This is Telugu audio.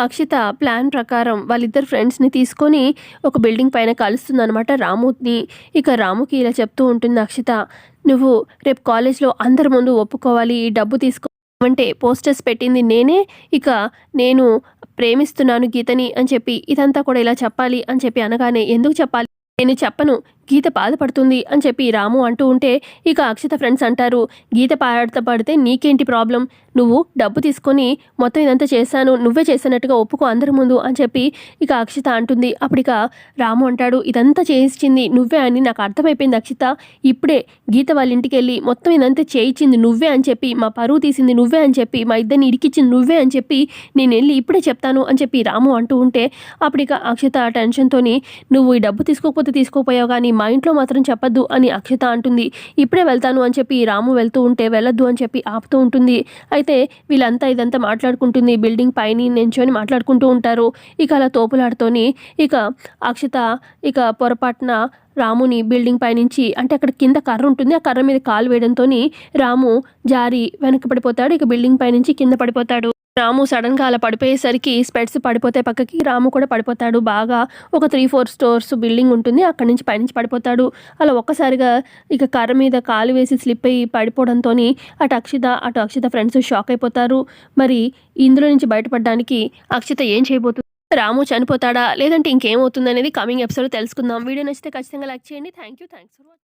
అక్షిత ప్లాన్ ప్రకారం వాళ్ళిద్దరు ఫ్రెండ్స్ని తీసుకొని ఒక బిల్డింగ్ పైన కలుస్తుందనమాట రాముని ఇక రాముకి ఇలా చెప్తూ ఉంటుంది అక్షిత నువ్వు రేపు కాలేజ్లో అందరి ముందు ఒప్పుకోవాలి ఈ డబ్బు తీసుకో అంటే పోస్టర్స్ పెట్టింది నేనే ఇక నేను ప్రేమిస్తున్నాను గీతని అని చెప్పి ఇదంతా కూడా ఇలా చెప్పాలి అని చెప్పి అనగానే ఎందుకు చెప్పాలి? నేను చెప్పను గీత బాధపడుతుంది అని చెప్పి రాము అంటూ ఉంటే ఇక అక్షిత ఫ్రెండ్స్ అంటారు గీత బాధపడితే నీకేంటి ప్రాబ్లం? నువ్వు డబ్బు తీసుకొని మొత్తం ఇదంతా చేశాను నువ్వే చేసినట్టుగా ఒప్పుకో అందరి ముందు అని చెప్పి ఇక అక్షిత అంటుంది. అప్పటిక రాము అంటాడు ఇదంతా చేయించింది నువ్వే అని నాకు అర్థమైపోయింది అక్షిత. ఇప్పుడే గీత వాళ్ళ ఇంటికి వెళ్ళి మొత్తం ఇదంతా చేయించింది నువ్వే అని చెప్పి మా పరువు తీసింది నువ్వే అని చెప్పి మా ఇద్దరిని ఇరికిచ్చింది నువ్వే అని చెప్పి నేను వెళ్ళి ఇప్పుడే చెప్తాను అని చెప్పి రాము అంటూ ఉంటే అప్పటిక అక్షిత టెన్షన్తోని నువ్వు ఈ డబ్బు తీసుకోకపోతే తీసుకోపోయావు కానీ మా ఇంట్లో మాత్రం చెప్పద్దు అని అక్షత అంటుంది. ఇప్పుడే వెళ్తాను అని చెప్పి రాము వెళ్తూ ఉంటే వెళ్ళొద్దు అని చెప్పి ఆపుతూ ఉంటుంది. అయితే వీళ్ళంతా ఇదంతా మాట్లాడుకుంటుంది. బిల్డింగ్ పైన నించొని మాట్లాడుకుంటూ ఉంటారు. ఇక అలా తోపులాడుతోని ఇక అక్షత ఇక పొరపాటున రాముని బిల్డింగ్ పైనుంచి అంటే అక్కడ కింద కర్ర ఉంటుంది. ఆ కర్ర మీద కాలు వేయడంతో రాము జారి వెనక్కి పడిపోతాడు. ఇక బిల్డింగ్ పైనుంచి కింద పడిపోతాడు. రాము సడన్గా అలా పడిపోయేసరికి స్పెట్స్ పడిపోతే పక్కకి. రాము కూడా పడిపోతాడు. బాగా ఒక త్రీ ఫోర్ స్టోర్స్ బిల్డింగ్ ఉంటుంది. అక్కడి నుంచి పైనుంచి పడిపోతాడు. అలా ఒక్కసారిగా ఇక కర్ర మీద కాలు వేసి స్లిప్ అయ్యి పడిపోవడంతో అటు అక్షిత అటు అక్షిత ఫ్రెండ్స్ షాక్ అయిపోతారు. మరి ఇందులో నుంచి బయటపడడానికి అక్షిత ఏం చేయబోతుంది రాము చనిపోతాడా? లేదంటే ఇంకేమవుతుంది అనేది కమింగ్ ఎపిసోడ్ తెలుసుకుందాం. వీడియో నచ్చితే ఖచ్చితంగా లైక్ చేయండి. Thank you thanks for watching